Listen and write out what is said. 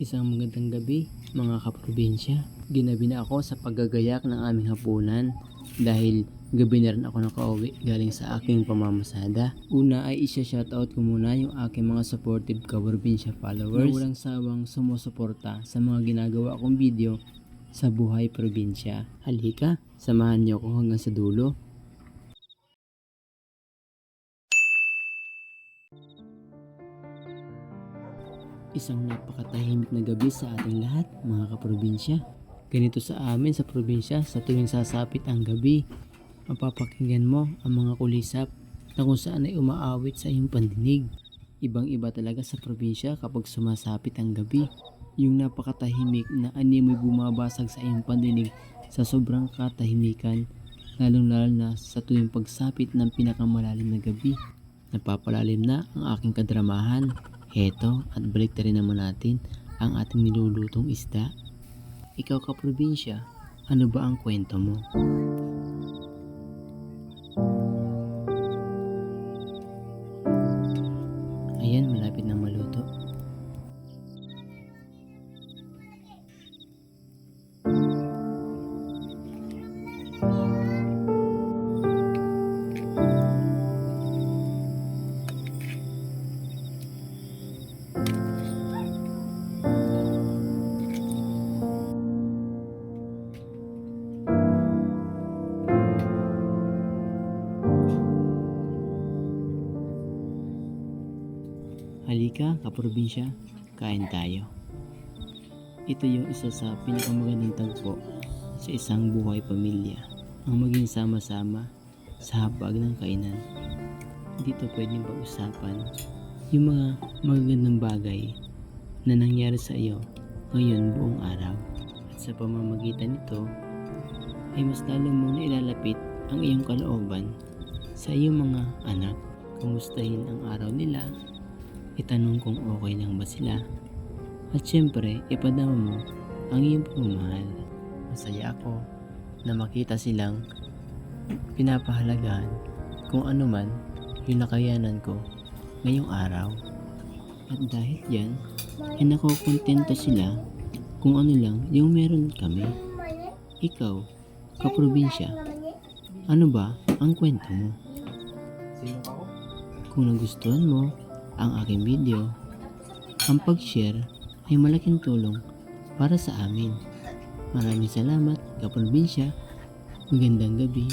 Isang magandang gabi, mga kaprobinsya. Ginabi na ako sa paggagayak ng aming hapunan dahil gabi na rin ako nakauwi galing sa aking pamamasada. Una ay isya-shoutout ko muna yung aking mga supportive kaprobinsya followers na walang sawang sumusuporta sa mga ginagawa kong video sa buhay probinsya. Halika, samahan niyo ako hanggang sa dulo. Isang napakatahimik na gabi sa ating lahat, mga kaprobinsya. Ganito sa amin sa probinsya sa tuwing sasapit ang gabi. Mapapakinggan mo ang mga kulisap na kung saan ay umaawit sa iyong pandinig. Ibang iba talaga sa probinsya kapag sumasapit ang gabi. Yung napakatahimik na animoy bumabasag sa iyong pandinig sa sobrang katahimikan lalong lalo na sa tuwing pagsapit ng pinakamalalim na gabi. Napapalalim na ang aking kadramahan. Heto at balik rin naman natin ang ating nilulutong isda. Ikaw ka probinsya, ano ba ang kwento mo? Ayan, malapit na maluto. Halika, kaprobinsya, kain tayo. Ito yung isa sa pinakamagandang tagpo sa isang buhay pamilya. Ang maging sama-sama sa hapag ng kainan. Dito pwedeng pag-usapan yung mga magagandang bagay na nangyari sa iyo ngayon buong araw. At sa pamamagitan nito, ay mas lalo mong ilalapit ang iyong kalooban sa iyong mga anak. Kumustahin ang araw nila itanong kung okay lang ba sila. At syempre, ipadama mo ang iyong pagmamahal. Masaya ako na makita silang pinapahalagahan kung ano man yung nakayanan ko ngayong araw. At dahil yan, ay nakokontento sila kung ano lang yung meron kami. Ikaw, kaprobinsya, ano ba ang kwento mo? Kung nagustuhan mo ang aking video, ang pag-share ay malaking tulong para sa amin. Maraming salamat, kaprobinsya. Magandang gabi.